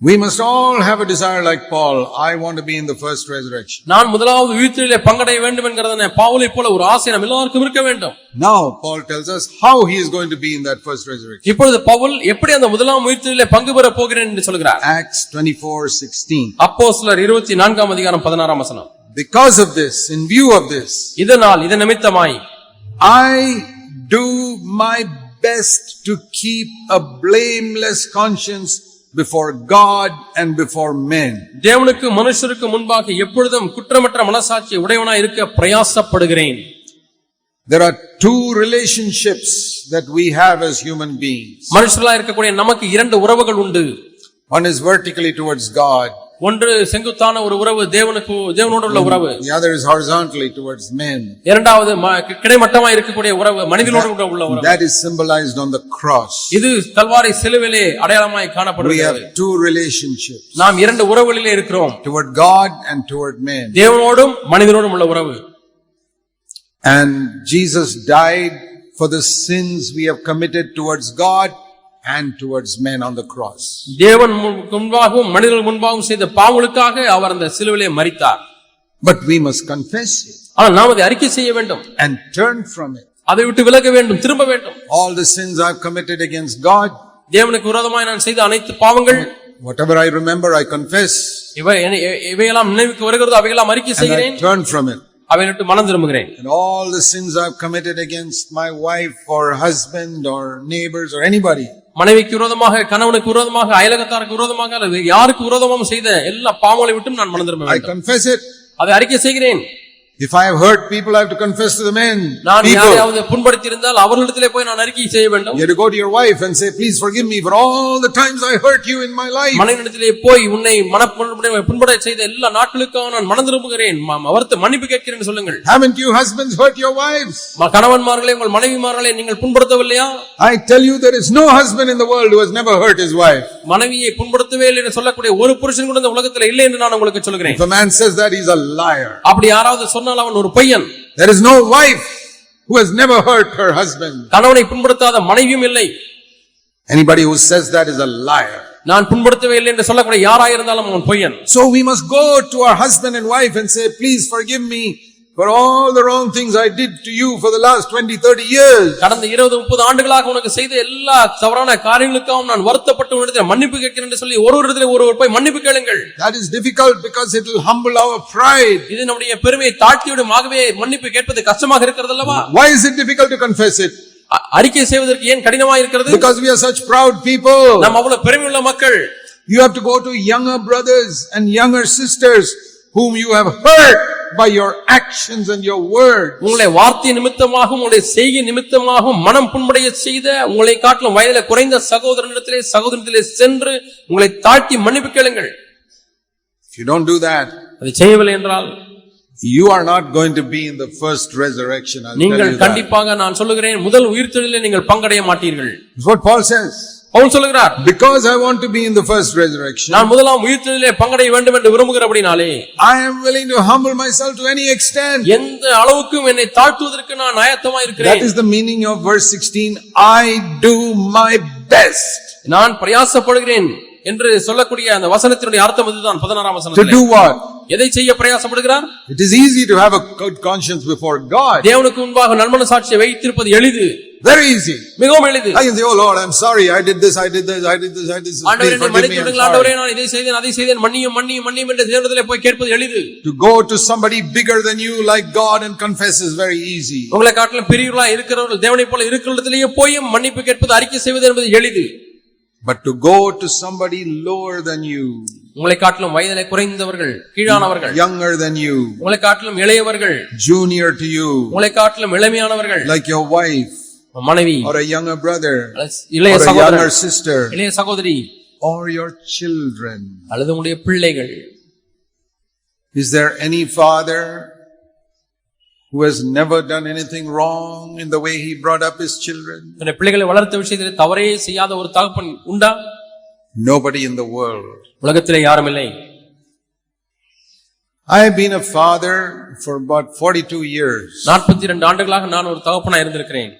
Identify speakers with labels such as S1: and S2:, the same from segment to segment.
S1: We must all have a desire like Paul. I want to be in the first resurrection.
S2: நான் முதலாவது உயிர்த்தெழுதலை பங்கடைய வேண்டும் என்கிறத பவுலை போல ஒரு ஆசை நம்ம எல்லாருக்கும் இருக்க வேண்டும்
S1: Now, Paul tells us how he is going to be in that first resurrection.
S2: இப்பொழுது பவுல் எப்படி அந்த முதலாம் உயிர்த்தெழுதலை பங்கு பெற போகிறேன் என்று சொல்கிறார்
S1: Acts 24 16.
S2: அப்போ சிலர் இருபத்தி நான்காம் அதிகாரம் பதினாறாம் வசனம்
S1: Because of this, in view of this,
S2: இதனால் இது நிமித்தமாய்
S1: I do my best to keep a blameless conscience before God and before men.
S2: தேவனுக்கு மனுஷருக்கு முன்பாக எப்பொழுதும் குற்றமற்ற மனசாட்சி உடையவனாய் இருக்க பிரயாசப்படுகிறேன்
S1: There are two relationships that we have as human beings.
S2: மனுஷர்களா இருக்கக்கூடிய நமக்கு இரண்டு உறவுகள் உண்டு
S1: One is vertically towards God,
S2: ஒன்று செங்குத்தான ஒரு உறவு தேவனுக்கு தேவனோடு உள்ள உறவு
S1: the other is horizontally towards men.
S2: இரண்டாவது கிடைமட்டமா இருக்கக்கூடிய உறவு மனிதனோடு கூட உள்ள உறவு
S1: That is symbolized on the cross.
S2: இது கல்வாரி சிலுவிலே அடையாளமாய்
S1: We
S2: காணப்படுகிறது
S1: have two relationships
S2: நாம் இரண்டு உறவுகளிலே இருக்கிறோம்
S1: toward God and toward men.
S2: தேவனோடும் மனிதனோடும் உள்ள உறவு
S1: And Jesus died for the sins we have committed towards God and towards men on the cross.
S2: தேவன் முன்- முன்பாகவும் மனிதர்கள் முன்பாகவும் செய்த பாவங்களுக்காக அவர் அந்த சிலுவிலே மரித்தார்
S1: But we must confess it
S2: ஆனால் நாம் அதை அறிக்கை செய்ய வேண்டும்
S1: and turn from it.
S2: அதை விட்டு விலக வேண்டும் திரும்ப வேண்டும்
S1: All the sins I've committed against God,
S2: தேவனுக்கு விரோதமாய் நான் செய்த அனைத்து பாவங்கள்
S1: whatever I remember, I confess
S2: இவை இவையெல்லாம் நினைவுக்கு வருகிறதோ அவையெல்லாம் அறிக்கை செய்கிறேன்
S1: I turn from it.
S2: அவை விட்டு மனம் திரும்புகிறேன்.
S1: And all the sins I've committed against my wife or husband or neighbors or anybody,
S2: மனைவிக்கு விரோதமாக கணவனுக்கு விரோதமாக அயலகத்தாருக்கு விரோதமாக அல்லது யாருக்கு விரோதமாக செய்த எல்லா பாவங்களை விட்டும் நான் மனம் திரும்ப
S1: I confess it.
S2: அதை அறிக்கை செய்கிறேன்.
S1: If I have hurt people, I have to confess to the men.
S2: நான்
S1: People.
S2: யாரையாவது புண்படுத்தி இருந்தால் அவர்களிடத்திலே போய் நான் அறிக்கை செய்ய வேண்டும்
S1: You have to go to your wife and say, please forgive me for all the times I hurt you in my life.
S2: மனைவிடத்திலே போய் உன்னை மனப்புண்பட புண்பட செய்த எல்லா நாட்களுக்காக நான் மனம் திரும்புகிறேன் ம- அவர்த்து மன்னிப்பு கேட்கிறேன் என்று சொல்லுங்கள்
S1: Haven't you husbands hurt your wives?
S2: ம- கணவன்மார்களே உங்கள் மனைவிமார்களே நீங்கள் புண்படுத்தவில்லையா
S1: I tell you, there is no husband in the world who has never hurt his wife.
S2: மனைவியை புண்படுத்தவே இல்லை என்று சொல்லக்கூடிய ஒரு புருஷன் கூட இந்த உலகத்தில் இல்லை என்று நான் உங்களுக்கு சொல்கிறேன்
S1: If a man says that, he's a liar.
S2: அப்படி யாராவது சொன்னால் அவன் ஒரு பையன்
S1: There is no wife who has never hurt her husband.
S2: கணவனை புண்படுத்தாத மனைவியும் இல்லை
S1: Anybody who says that is a liar.
S2: நான் புண்படுத்தவே இல்லை என்று சொல்லக்கூடிய யாராயிருந்தாலும் அவன் பொய்யன்
S1: So we must go to our husband and wife and say, please forgive me for all the wrong things I did to you for the last 20, 30 years.
S2: கடந்த இருபது முப்பது ஆண்டுகளாக உனக்கு செய்த எல்லா தவறான காரியங்களுக்காகவும் நான் வருத்தப்பட்டு உன்னிடத்தில் மன்னிப்பு கேட்கிறேன் என்று சொல்லி ஒரு ஒரு இடத்துல ஒரு ஒரு போய் மன்னிப்பு கேளுங்கள்
S1: That is difficult because it will humble our pride.
S2: இது நம்முடைய பெருமையை தாழ்த்திவிடும் ஆகவே மன்னிப்பு கேட்பது கஷ்டமாக இருக்கிறது அல்லவா
S1: Why is it difficult to confess it?
S2: அ- அறிக்கை செய்வதற்கு ஏன் கடினமாக இருக்கிறது
S1: Because we are such proud people.
S2: நாம் அவ்வளவு பெருமையுள்ள மக்கள்
S1: You have to go to younger brothers and younger sisters whom you have hurt By your actions and your words.
S2: உங்களை வார்த்தை நிமித்தமாகவும் உங்களுடைய செய்கை நிமித்தமாகவும் மனம் புண்படைய செய்த உங்களை காட்டிலும் வயதில குறைந்த சகோதரனிடத்திலே சகோதரத்திலே சென்று உங்களை தாழ்த்தி மன்னிப்பு கேளுங்கள்
S1: If you don't do that,
S2: அதை செய்யவில்லை என்றால்
S1: you are not going to be in the first resurrection. I'll tell
S2: நீங்கள்
S1: you that.
S2: கண்டிப்பாக நான் சொல்லுகிறேன் முதல் உயிர்த்தெழுதலில் நீங்கள் பங்கடைய மாட்டீர்கள்
S1: That's what Paul says.
S2: Pavul சொல்லுகிறார்
S1: Because I want to be in the first resurrection,
S2: நான் முதலாம் உயிர்த்தெழுதலிலே பங்கடைய வேண்டும் என்று விரும்புகிறபடினாலே
S1: I am willing to humble myself to any extent.
S2: எந்த அளவுக்கும் என்னை தாழ்த்துவதற்கு நான் ஆயத்தமா
S1: That
S2: இருக்கிறேன்
S1: is the meaning of verse 16. I do my best.
S2: நான் பிரயாசப்படுகிறேன் என்று சொல்லக்கூடிய அந்த வசனத்தினுடைய அர்த்தம் இதுதான் பதினாறாம்
S1: To
S2: வசனத்தில்
S1: do what?
S2: எதை செய்ய பிரயாசப்படுகிறார்
S1: It is easy to have a good conscience before God.
S2: தேவனுக்கு முன்பாக நன்மன சாட்சியை வைத்திருப்பது எளிது
S1: Very easy.
S2: மிகவும் எளிது
S1: I can say, Oh Lord, I'm sorry. I did this, I did this, I did this, I did this.
S2: ஆண்டவரே என்னை
S1: forgive
S2: மன்னித்து
S1: me. I'm
S2: விடுங்கள் ஆண்டவரே. நான் இதை செய்தேன் அதை செய்தேன் மன்னியும் மன்னியும் மன்னியும் என்று தேவனிடத்திலே போய் கேட்பது எளிது
S1: To go to somebody bigger than you like God and confess is very easy.
S2: உங்களை காட்டிலும் பெரியவர்களா இருக்கிறவர்கள் தேவனை போல இருக்கிற இடத்திலேயே போயும் மன்னிப்பு கேட்பது அறிக்கை செய்வது என்பது எளிது
S1: But to go to somebody lower than you,
S2: உங்களை காட்டிலும் வயதிலே குறைந்தவர்கள் கீழானவர்கள்
S1: younger than you,
S2: உங்களை காட்டிலும் இளையவர்கள்
S1: junior to you,
S2: உங்களை காட்டிலும் இளமையானவர்கள்
S1: like your wife
S2: மனைவி
S1: or a younger brother
S2: இளைய
S1: or a
S2: சகோதரர்
S1: younger sister
S2: இளைய சகோதரி
S1: or your children.
S2: அல்லது உங்களுடைய பிள்ளைகள்
S1: Is there any father who has never done anything wrong in the way he brought up his children?
S2: தன்னுடைய பிள்ளைகளை வளர்த்த விஷயத்தில் தவறே செய்யாத ஒரு தகப்பன் உண்டா
S1: Nobody in the world.
S2: உலகத்திலே யாரும் இல்லை
S1: I have been a father for about 42 years.
S2: நாற்பத்தி இரண்டு ஆண்டுகளாக நான் ஒரு தகப்பனா இருந்திருக்கிறேன்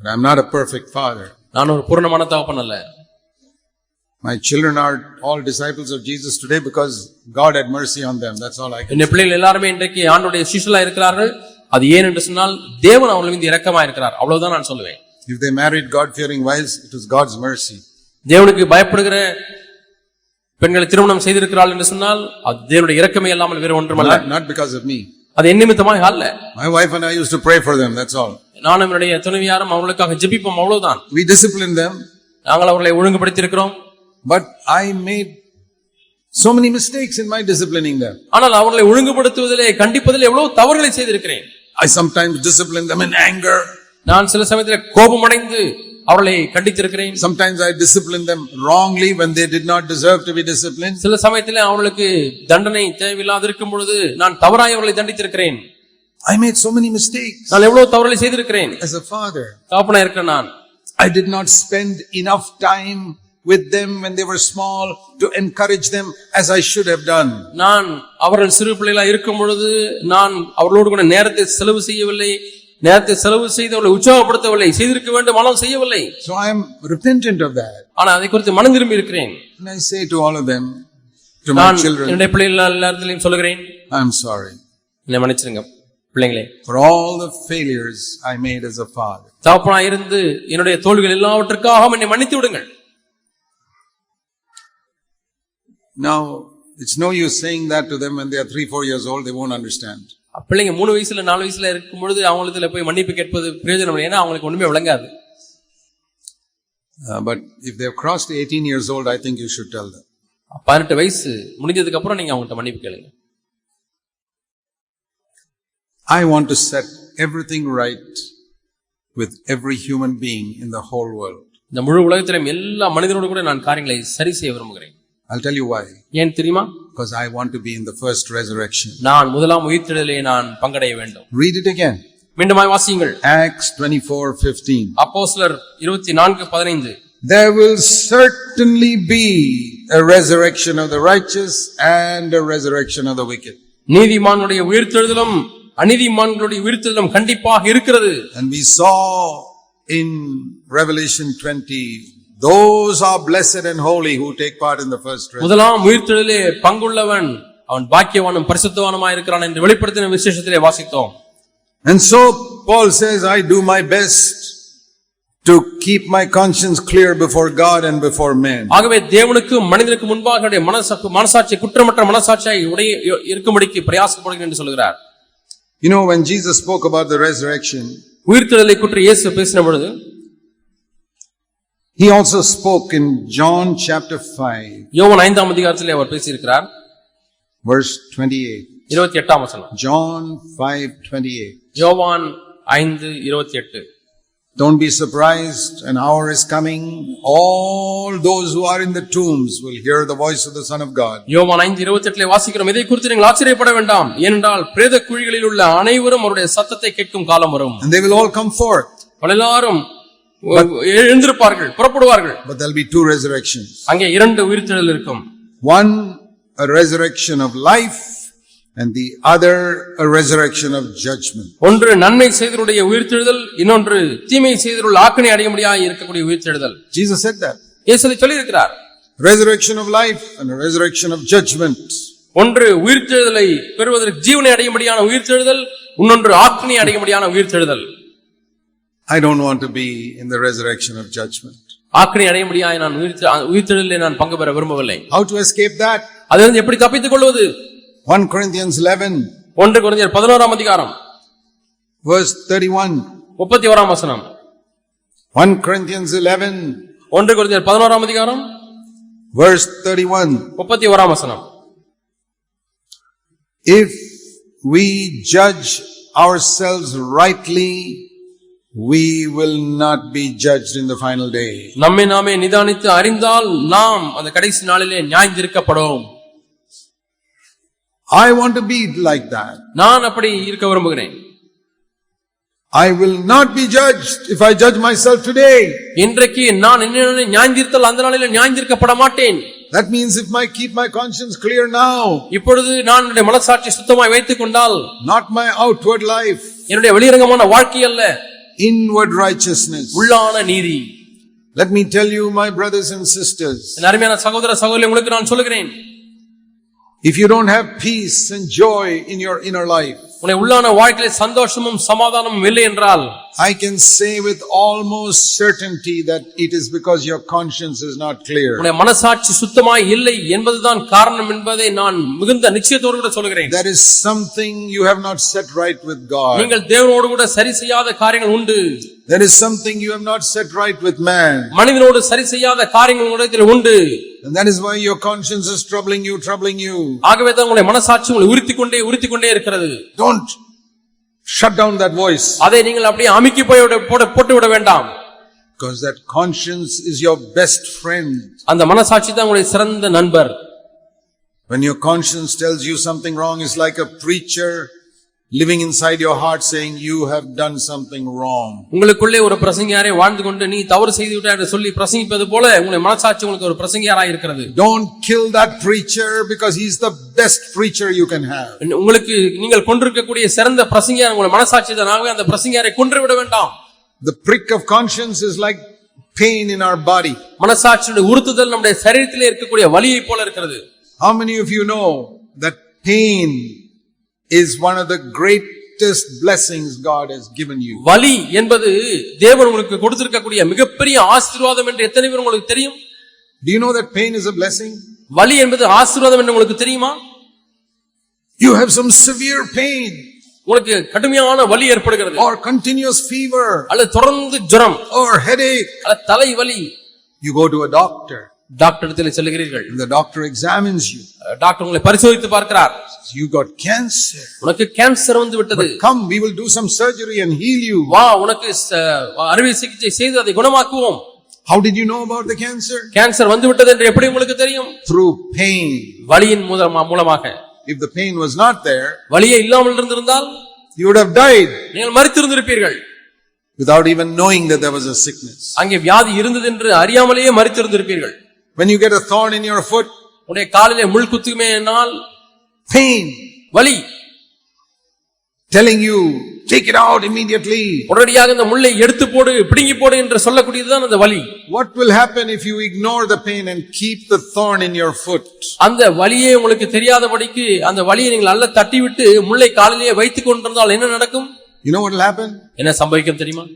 S1: But I'm not a perfect father.
S2: நான் ஒரு பூர்ணமான தகப்பன் அல்ல
S1: My children are all disciples of Jesus today because God had mercy on them. That's all I can.
S2: பிள்ளைகள் எல்லாருமே இன்றைக்கு ஆண்டுடைய சிசுலா இருக்கிறார்கள் அது ஏன் என்று சொன்னால் தேவன் அவர்கள் மீது இரக்கமா இருக்கிறார் அவ்வளவுதான் நான் சொல்லுவேன்
S1: If they married God-fearing wives, it was God's mercy.
S2: தேவனுக்கு பயப்படுகிற பெண்களை திருமணம் செய்திருக்கிறாள் என்று சொன்னால் அது தேவனுடைய இரக்கமே இல்லாமல் வேறு ஒன்றுமல்ல
S1: Not, not because of me.
S2: அது என் நிமித்தமாக அல்ல
S1: My wife and I used to pray for them. That's all.
S2: நானும் என்னுடைய துணைவியாரும் அவர்களுக்காக ஜெபிப்போம் அவ்வளவுதான்
S1: We disciplined them,
S2: நாங்கள் அவர்களை ஒழுங்குபடுத்தி இருக்கிறோம்
S1: but I made so many mistakes in my disciplining them.
S2: ஆனால் அவர்களை ஒழுங்குபடுத்துவதிலே கண்டிப்பதிலே எவ்வளவு தவறுகளை செய்திருக்கிறேன்
S1: I sometimes discipline them in anger.
S2: நான் சில சமயத்தில் கோபமடைந்து அவர்களை கண்டித்திருக்கிறேன்
S1: Sometimes I discipline them wrongly when they did not deserve to be disciplined.
S2: சில சமயத்தில் அவர்களுக்கு தண்டனை தேவையில்லாது இருக்கும் பொழுது நான் தவறாய் அவர்களை தண்டித்திருக்கிறேன்
S1: I made so many mistakes
S2: நான் எவ்வளவு தவறுகளை செய்திருக்கிறேன்
S1: as a father.
S2: தாப்பனா இருக்கிற நான்
S1: I did not spend enough time with them when they were small to encourage them as I should have done.
S2: நான் அவர்கள் சிறு பிள்ளைகளா இருக்கும் பொழுது நான் அவர்களோடு கூட நேரத்தை செலவு செய்யவில்லை. நேரத்தை செலவு செய்து அவர்களை உற்சாகப்படுத்தவில்லை. செய்திருக்க வேண்டும் ஆனால் செய்யவில்லை.
S1: So I am repentant of that.
S2: ஆனால் அதை குறித்து மனம் திரும்பி இருக்கிறேன்.
S1: And I say to all of them, to my
S2: நான்
S1: children,
S2: என்னுடைய பிள்ளைகள் எல்லாத்திலையும் சொல்லுகிறேன்.
S1: I'm sorry
S2: என்னை மன்னிச்சிருங்க பிள்ளைங்களே.
S1: for all the failures I made as a father.
S2: தகப்பனா இருந்து என்னுடைய தோல்விகள் எல்லாவற்றுக்காக என்னை மன்னித்து விடுங்கள்.
S1: Now, it's no use saying that to them when they are three, four years old, they won't understand.
S2: பிள்ளைங்க மூணு வயசுல நாலு வயசுல இருக்கும் பொழுது அவங்களுக்கு போய் மன்னிப்பு கேட்பது பிரயோஜனம் ஏன்னா அவங்களுக்கு ஒண்ணுமே விளங்காது
S1: Uh, but if they've crossed 18 years old, I think you should tell them.
S2: பதினெட்டு வயசு முடிஞ்சதுக்கு அப்புறம் நீங்க அவங்கள்ட்ட மன்னிப்பு கேளுங்க
S1: I want to set everything right with every human being in the whole world.
S2: இந்த முழு உலகத்திலும் எல்லா மனிதனோடு கூட நான் காரியங்களை சரி செய்ய விரும்புகிறேன்
S1: I'll tell you why.
S2: ஏன் தெரியுமா
S1: Because I want to be in the first resurrection.
S2: நான் முதலாம் உயிர்த்தெழுதலே நான் பங்கடைய வேண்டும்
S1: Read it again.
S2: மீண்டுமாய் வாசியுங்கள்
S1: Acts 24 15.
S2: அப்போஸ்லர் இருபத்தி நான்கு பதினைந்து
S1: There will certainly be a resurrection of the righteous and a resurrection of the wicked.
S2: நீதிமானுடைய உயிர்த்தெழுதலும் அநீதிமான்களுடைய உயிர்த்தெழுதலும் கண்டிப்பாக இருக்கிறது
S1: And we saw in Revelation 20, those are blessed and holy who take part in the first resurrection.
S2: முதலாம் உயிர்த்தெழுதலே பங்குள்ளவன் அவன் பாக்கியவானும் பரிசுத்தவானுமாய் இருக்கிறான் என்று வெளிப்படுத்தின விசேஷத்திலே வாசித்தோம்
S1: And so Paul says, I do my best to keep my conscience clear before God and before men.
S2: ஆகவே தேவனுக்கு மனிதனுக்கு முன்பாக என்னுடைய மனசா மனசாட்சி குற்றமற்ற மனசாட்சியாய் உடைய இருக்கும்படிக்கு பிரயாசப்படுகிறேன் என்று சொல்கிறார்
S1: You know, when Jesus spoke about the resurrection,
S2: உயிர்த்தெழுதலை குற்றி இயேசு பேசின பொழுது
S1: he also spoke in John chapter 5,
S2: யோவான் ஐந்தாம் அதிகாரத்திலே அவர் பேசியிருக்கிறார்
S1: verse 28.
S2: இருபத்தி எட்டாம் வசனம்
S1: John 5 28.
S2: யோவான் ஐந்து இருபத்தி எட்டு
S1: Don't be surprised, an hour is coming. All those who are in the tombs will hear the voice of the Son of God.
S2: யோவான் ஐந்து இருபத்தி எட்டுல வாசிக்கிறோம் இதை குறித்து நீங்கள் ஆச்சரியப்பட வேண்டாம் ஏனென்றால் பிரேத குழிகளில் உள்ள அனைவரும் அவருடைய சத்தத்தை கேட்கும் காலம் வரும்
S1: And they will all come forth.
S2: எல்லாரும் எழுந்திருப்பார்கள் புறப்படுவார்கள்
S1: But there'll be two resurrections.
S2: அங்கே இரண்டு உயிர்த்தெழுதல் இருக்கும்
S1: One, a resurrection of life, and the other, a resurrection of judgment.
S2: ஒன்று நன்மை செய்தருடைய உயிர்த்தெழுதல் இன்னொன்று தீமை செய்தருள் ஆக்கணை அடைய முடியாது இருக்கக்கூடிய உயிர்த்தெழுதல்
S1: Jesus said that.
S2: இயேசு சொல்லியிருக்கிறார்
S1: Resurrection of life and a resurrection of judgment.
S2: ஒன்று உயிர்த்தெழுதலை பெறுவதற்கு ஜீவனை அடையும்படியான உயிர்த்தெழுதல் இன்னொன்று ஆக்கணை அடையும்படியான உயிர்த்தெழுதல்
S1: I don't want to be in the resurrection of judgment.
S2: ஆக்கணை அடையும்படியாக நான் உயிர்த்த உயிர்த்தெழுதலில் நான் பங்கு பெற விரும்பவில்லை
S1: How to escape that?
S2: அதிலிருந்து எப்படி தப்பித்துக் கொள்வது
S1: 1 Corinthians 11,
S2: ஒன்று குறைஞ்சர் பதினோராம் அதிகாரம்
S1: verse 31.
S2: முப்பத்தி ஓராம் வசனம்
S1: 1 Corinthians 11,
S2: ஒன்று குறைஞ்சர் பதினோராம் அதிகாரம்
S1: verse 31.
S2: முப்பத்தி ஓராம் வசனம்
S1: If we judge ourselves rightly, we will not be judged in the final day.
S2: நம்மை நாமே நிதானித்து அறிந்தால் நாம் அந்த கடைசி நாளிலே நியாயந்திருக்கப்படும்
S1: I want to be like that.
S2: நான் அப்படி இருக்க விரும்புகிறேன்
S1: I will not be judged if I judge myself today.
S2: இன்றைக்கு நான் என்ன நியாயந்திருத்தல் அந்த நாளிலே நியாயந்திருக்கப்பட மாட்டேன்
S1: That means if I keep my conscience clear now,
S2: இப்பொழுது நான் என்னுடைய மனசாட்சி சுத்தமாய் வைத்துக் கொண்டால்
S1: not my outward life,
S2: என்னுடைய வெளியரங்கமான வாழ்க்கை அல்ல
S1: inward righteousness,
S2: உள்ளான நீதி
S1: Let me tell you, my brothers and sisters,
S2: என் அருமையான சகோதர சகோதரி உங்களுக்கு நான் சொல்லுகிறேன்
S1: if you don't have peace and joy in your inner life,
S2: உன்னை உள்ளான வாழ்க்கையில சந்தோஷமும் சமாதானமும் இல்லை என்றால்
S1: I can say with almost certainty that it is because your conscience is not clear.
S2: உன்னுடைய மனசாட்சி சுத்தமாய் இல்லை என்பதுதான் காரணம் என்பதை நான் மிகுந்த நிச்சயத்தோடு கூட சொல்கிறேன்
S1: There is something you have not set right with God.
S2: நீங்கள் தேவனோடு கூட சரி செய்யாத காரியங்கள் உண்டு
S1: There is something you have not set right with man.
S2: மனிதனோடு சரி செய்யாத காரியங்கள் உங்களிடத்தில் உண்டு
S1: And that is why your conscience is troubling you, troubling you.
S2: ஆகவே தான் உங்களுடைய மனசாட்சி உங்களை உறுத்தி கொண்டே உறுத்தி கொண்டே இருக்கிறது
S1: Don't shut down that voice
S2: அதை நீங்கள் அப்படியே அமுக்கி போய் விட- போட- போட்டு விட வேண்டாம்
S1: because that conscience is your best friend.
S2: அந்த மனசாட்சி தான் உங்களுடைய சிறந்த நண்பர்
S1: When your conscience tells you something wrong, it's like a preacher living inside your heart saying you have done something wrong.
S2: உங்களுக்குள்ளே ஒரு பிரசங்கியாரை வாழ்ந்து கொண்டு நீ தவறு செய்து விட்டாய் என்று சொல்லி பிரசங்கிப்பது போல உங்களுடைய மனசாட்சி உங்களுக்கு ஒரு பிரசங்கியாராய் இருக்கிறது
S1: Don't kill that preacher because he's the best preacher you can have.
S2: உங்களுக்கு நீங்கள் கொண்டிருக்கக்கூடிய சிறந்த பிரசங்கியார் உங்களுடைய மனசாட்சி தான் அந்த பிரசங்கியாரை கொன்று விட வேண்டாம்
S1: The prick of conscience is like pain in our body.
S2: மனசாட்சியுடைய உறுத்துதல் நம்முடைய சரீரத்திலே இருக்கக்கூடிய வலியை போல இருக்கிறது
S1: How many of you know that pain is one of the greatest blessings God has given you?
S2: வலி என்பது தேவன் உங்களுக்கு கொடுத்திருக்கக்கூடிய மிகப்பெரிய ஆசீர்வாதம் என்று எத்தனை பேர் உங்களுக்கு தெரியும்
S1: Do you know that pain is a blessing?
S2: வலி என்பது ஆசீர்வாதம் என்று உங்களுக்கு தெரியுமா
S1: You have some severe pain
S2: உங்களுக்கு கடுமையான வலி ஏற்படுகிறது
S1: or continuous fever
S2: அல்லது தொடர்ந்து ஜுரம்
S1: or headache.
S2: அல்லது தலை வலி
S1: You go to a doctor
S2: doctor
S1: and the doctor examines you.
S2: Doctor உங்களை பரிசோதித்து பார்க்கிறார்
S1: You got cancer.
S2: உனக்கு கேன்சர் வந்து விட்டது
S1: Come, we will do some surgery and heal you.
S2: வா உனக்கு அறுவை சிகிச்சை செய்து அதை குணமாக்குவோம்
S1: How did you know about the cancer?
S2: Cancer வந்து விட்டது என்று எப்படி உங்களுக்கு தெரியும்
S1: Through pain.
S2: வலியின் மூலமா- மூலமாக
S1: If the pain was not there,
S2: வலியே இல்லாமல் இருந்திருந்தால்
S1: you would have died
S2: நீங்கள் மறித்திருந்திருப்பீர்கள்
S1: without even knowing that there was a sickness.
S2: அங்கே வியாதி இருந்தது என்று அறியாமலேயே மறித்திருந்திருப்பீர்கள்
S1: When you get a thorn in your foot,
S2: உடைய காலிலே முள் குத்துமே என்னால்
S1: pain
S2: வலி
S1: telling you, take it out immediately.
S2: உடனடியாக இந்த முள்ளை எடுத்து போடு பிடுங்கி போடு என்று சொல்லக்கூடியதுதான் அந்த வலி
S1: What will happen if you ignore the pain and keep the thorn in your foot?
S2: அந்த வலியே உங்களுக்கு தெரியாதபடிக்கு அந்த வலியை நீங்கள் நல்ல தட்டிவிட்டு முள்ளை காலிலேயே வைத்துக் கொண்டிருந்தால் என்ன நடக்கும்
S1: You know what will happen?
S2: என்ன சம்பவிக்கும் தெரியுமா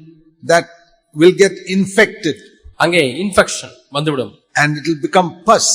S1: That will get infected
S2: அங்கே இன்ஃபெக்ஷன் வந்துவிடும்
S1: and it will become pus.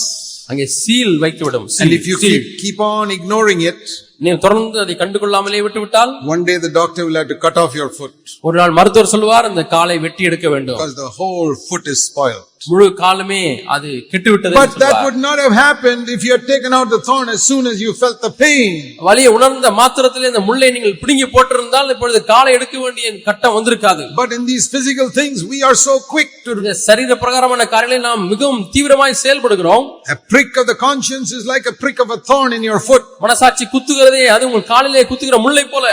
S2: அங்கே சீல் வைத்துவிடும்
S1: And
S2: சீல்,
S1: if you
S2: சீல்.
S1: keep, keep on ignoring it,
S2: நீங்கள் தொடர்ந்து அதை கண்டுகொள்ளாமலே விட்டுவிட்டால்
S1: one day the doctor will have to cut off your foot
S2: ஒரு நாள் மருத்துவர் சொல்லுவார் இந்த காலை வெட்டி எடுக்க வேண்டும்
S1: because the whole foot is spoiled.
S2: முழு காலுமே அது கெட்டுவிட்டது
S1: But
S2: என்று
S1: that
S2: சொல்லுவார்.
S1: would not have happened if you had taken out the thorn as soon as you felt the pain.
S2: வலியை உணர்ந்த மாத்திரத்திலே இந்த முள்ளை நீங்கள் பிடுங்கி போட்டிருந்தால் இப்பொழுது காலை எடுக்க வேண்டிய கட்டம் வந்திருக்காது
S1: But in these physical things, we are so quick to.
S2: இந்த சரீர பிரகாரமான காரியங்களை நாம் மிகவும் தீவிரமாய் செயல்படுகிறோம்
S1: A prick of the conscience is like a prick of a thorn in your foot.
S2: மனசாட்சி குத்துகிறதே அது உங்கள் காலிலே குத்துகிற முள்ளை போல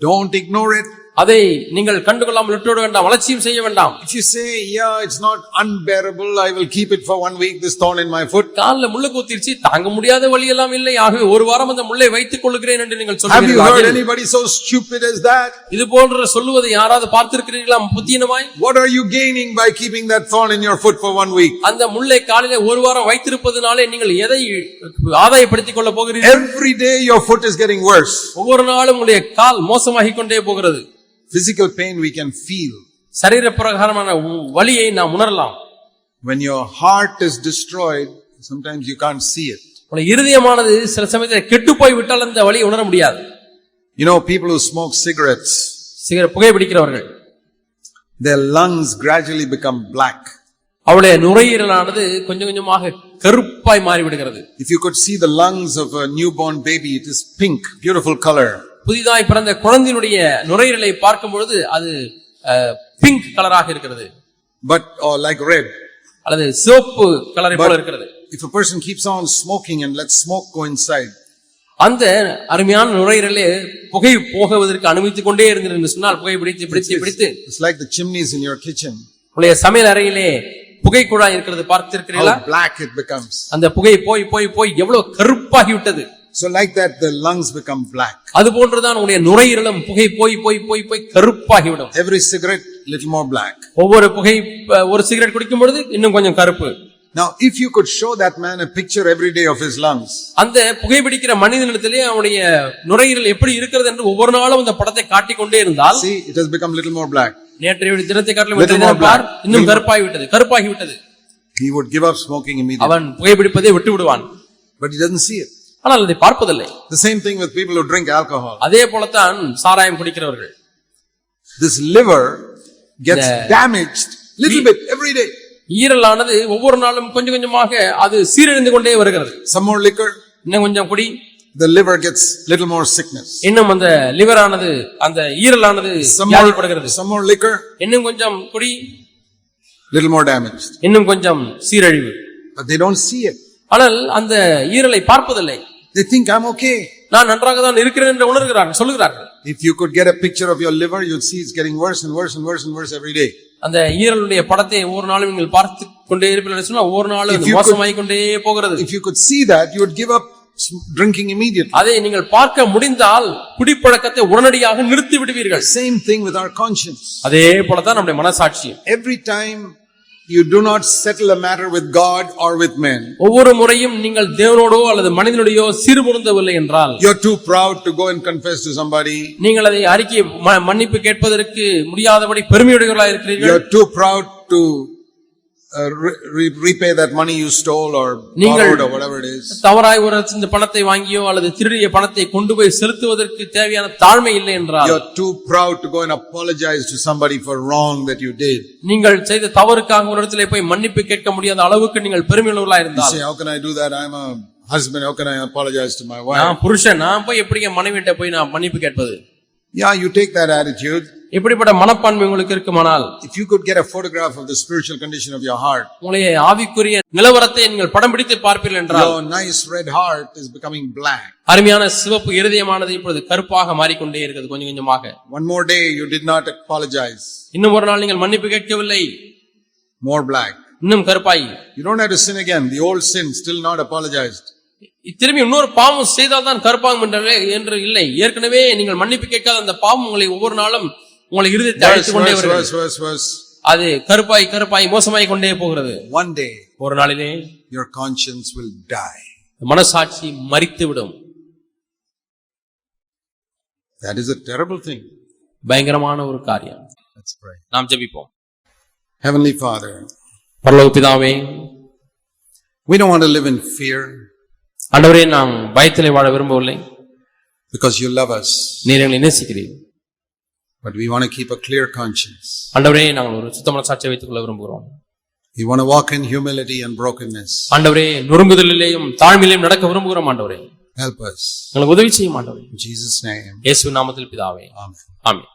S1: Don't ignore it.
S2: அதை நீங்கள் கண்டுகொள்ளாமல் விட்டுவிட வேண்டாம் அலட்சியம் செய்ய வேண்டாம்
S1: If you say, yeah, it's not unbearable, I will keep it for one week, this thorn in my foot.
S2: காலில் முள்ளு குத்திருச்சு தாங்க முடியாத வழி எல்லாம் இல்லை ஆகவே ஒரு வாரம் அந்த முள்ளை வைத்துக் கொள்கிறேன் என்று நீங்கள்
S1: Have you heard anybody so stupid as that?
S2: இது போன்ற சொல்லுவதை யாராவது பார்த்திருக்கிறீர்களா புத்தியனமாய்
S1: What are you gaining by keeping that thorn in your foot for one week?
S2: அந்த முள்ளை காலிலே ஒரு வாரம் வைத்திருப்பதனாலே நீங்கள் எதை ஆதாயப்படுத்திக் கொள்ள போகிறீர்கள்
S1: Every day your foot is getting worse.
S2: ஒவ்வொரு நாளும் உங்களுடைய கால் மோசமாகிக் கொண்டே போகிறது
S1: Physical pain we can feel.
S2: சரீர பிரகாரமான உ- வலியை நாம் உணரலாம்
S1: When your heart is destroyed, sometimes you can't see it.
S2: உங்களுடைய இருதயமானது சில சமயத்தில் கெட்டு போய் விட்டால் அந்த வலியை உணர முடியாது
S1: You know, people who smoke cigarettes,
S2: சிகர புகைப்பிடிக்கிறவர்கள்
S1: their lungs gradually become black.
S2: அவருடைய நுரையீரலானது கொஞ்சம் கொஞ்சமாக கருப்பாய் மாறிவிடுகிறது
S1: If you could see the lungs of a newborn baby, it is pink, beautiful color.
S2: புதிதாய் பிறந்த குழந்தையினுடைய நுரையீரலை பார்க்கும் பொழுது அது பிங்க் கலராக இருக்கிறது
S1: But, or like red.
S2: அல்லது சிவப்பு கலரை போல இருக்கிறது
S1: If a person keeps on smoking and lets smoke go inside,
S2: அந்த அருமையான நுரையீரலே புகை போகுவதற்கு அனுமதித்துக் கொண்டே இருந்தது என்று சொன்னால் புகை பிடித்து பிடித்து பிடித்து
S1: it's like the chimneys in your kitchen.
S2: உங்களுடைய சமையல் அறையிலே புகை குழாய் இருக்கிறது பார்த்திருக்கிறீர்களா
S1: black it becomes.
S2: அந்த புகை போய் போய் போய் எவ்வளவு கருப்பாகி விட்டது
S1: So like that, the lungs become black.
S2: அது போன்றுதான் உங்களுடைய நுரையீரலும் புகை போய் போய் போய் போய் கருப்பாகிவிடும்
S1: Every cigarette little more black.
S2: ஒவ்வொரு புகை ஒரு சிகரெட் குடிக்கும் பொழுது இன்னும் கொஞ்சம் கருப்பு
S1: Now, if you could show that man a picture every day of his lungs,
S2: அந்த புகைப்பிடிக்கிற மனிதனிடத்திலே அவனுடைய நுரையீரல் எப்படி இருக்கிறது என்று ஒவ்வொரு நாளும் அந்த படத்தை காட்டிக் கொண்டே இருந்தால்
S1: see, it has become little more black.
S2: நேற்றைய தினத்தை காட்டிலும். இன்னும் கருப்பாகி விட்டது கருப்பாகி விட்டது
S1: He would give up smoking immediately.
S2: அவன் புகைப்பிடிப்பதை விட்டு விடுவான்
S1: But he doesn't see it.
S2: ஆனால் அதை பார்ப்பதில்லை
S1: The same thing with people who drink alcohol.
S2: அதே போலத்தான் சாராயம் குடிக்கிறவர்கள்
S1: This liver gets damaged little bit every day.
S2: ஈரலானது ஒவ்வொரு நாளும் கொஞ்சம் கொஞ்சமாக அது சீரழிந்து கொண்டே வருகிறது
S1: Some more liquor,
S2: இன்னும் கொஞ்சம் குடி
S1: the liver gets little more sickness.
S2: இன்னும் அந்த லிவரானது அந்த ஈரலானது வியாதிப்படுகிறது
S1: more, some more liquor,
S2: இன்னும் கொஞ்சம் குடி
S1: little more damaged.
S2: இன்னும் கொஞ்சம் சீரழிவு
S1: But they don't see it.
S2: ஆனால் அந்த ஈரலை பார்ப்பதில்லை
S1: They think I'm okay.
S2: நான் நன்றாக தான் இருக்கிறேன் என்று உணர்கிறார்கள் சொல்லுகிறார்கள்
S1: If you could get a picture of your liver, you'd see it's getting worse and worse and worse and worse every day.
S2: அந்த ஈரலுடைய படத்தை ஒவ்வொரு நாளும் நீங்கள் பார்த்து கொண்டே இருப்பீர்கள் சொன்னா ஒவ்வொரு நாளும்
S1: If you could-
S2: மோசமாய் கொண்டே போகிறது
S1: If you could see that, you would give up s- drinking immediately.
S2: அதை நீங்கள் பார்க்க முடிந்தால் குடிப்பழக்கத்தை உடனடியாக நிறுத்தி விடுவீர்கள்
S1: Same thing with our conscience.
S2: அதே போலதான் நம்முடைய மனசாட்சி
S1: Every time you do not settle a matter with God or with men,
S2: ஒவ்வொரு முறையும் நீங்கள் தேவனோடோ அல்லது மனிதனுடையோ சிறுமுறுந்தவில்லை என்றால்
S1: you're too proud to go and confess to somebody.
S2: நீங்கள் அதை அறிக்கை மன்னிப்பு கேட்பதற்கு முடியாதபடி பெருமையுடையவர்களாக இருக்கிறீர்கள்
S1: You're too proud to uh, re- re- repay that money you stole or
S2: நீங்கள்-
S1: borrowed or whatever it is.
S2: தவறாய் ஒரு இந்த பணத்தை வாங்கியோ அல்லது திருடிய பணத்தை கொண்டு போய் செலுத்துவதற்கு தேவையான தாழ்மை இல்லை என்றால்
S1: You're too proud to go and apologize to somebody for wrong that you did.
S2: நீங்கள் செய்த தவறுக்காக ஒரு இடத்திலே போய் மன்னிப்பு கேட்க முடியாத அளவுக்கு நீங்கள் பெருமையுள்ளவர்களாக
S1: You
S2: இருந்தால்
S1: say, how can I do that? I'm a husband. How can I apologize to my wife?
S2: நான் புருஷன் நான் போய் எப்படி என் மனைவிட்ட போய் நான் மன்னிப்பு கேட்பது
S1: Yeah, you take that attitude.
S2: இப்படிப்பட்ட மனப்பான்மை உங்களுக்கு இருக்குமானால்
S1: If you could get a photograph of the spiritual condition of your heart,
S2: உங்களுடைய ஆவிக்குரிய நிலவரத்தை நீங்கள் படம் பிடித்து பார்ப்பீர்கள் என்றால்
S1: your nice red heart is becoming black.
S2: அருமையான சிவப்பு இருதயமானது இப்பொழுது கருப்பாக மாறிக்கொண்டே இருக்கிறது கொஞ்சம் கொஞ்சமாக
S1: One more day, you did not apologize.
S2: இன்னும் ஒரு நாள் நீங்கள் மன்னிப்பு கேட்கவில்லை
S1: More black.
S2: இன்னும் கருப்பாய்
S1: You don't have to sin again. The old sin, still not apologized.
S2: திரும்பி இன்னொரு பாவம் செய்தால் தான் கருப்பாகும் என்றே என்று இல்லை ஏற்கனவே நீங்கள் மன்னிப்பு கேட்காத அந்த பாவம் உங்களை ஒவ்வொரு நாளும் உங்களை இருதயத்தை கொண்டே வருகிறது. அது கருப்பாய் கருப்பாய் மோசமாய் கொண்டே போகிறது
S1: One day,
S2: ஒரு நாளிலே
S1: your conscience will die.
S2: மனசாட்சி மறித்து விடும்
S1: That is a terrible thing.
S2: பயங்கரமான ஒரு காரியம். நாம் ஜெபிப்போம்
S1: Heavenly Father,
S2: பரலோக பிதாவே
S1: we don't want to live in fear
S2: ஆண்டவரே நாம் பயத்திலே வாழ விரும்பவில்லை.
S1: Because you love us,
S2: நீர் எங்களை நேசிக்கிறீர்.
S1: But we want to keep a clear conscience.
S2: ஆண்டவரே நாங்கள் ஒரு சுத்தமான சாட்சியை வைத்துக் கொள்ள விரும்புகிறோம்.
S1: We want to walk in humility and brokenness.
S2: ஆண்டவரே நொறுங்குதலிலேயும் தாழ்மையிலேயும் நடக்க விரும்புகிறோம் ஆண்டவரே.
S1: Help us.
S2: எங்களுக்கு உதவி செய்யும் ஆண்டவரே.
S1: In Jesus' name,
S2: இயேசு நாமத்தில் பிதாவே.
S1: Amen.
S2: ஆமென்.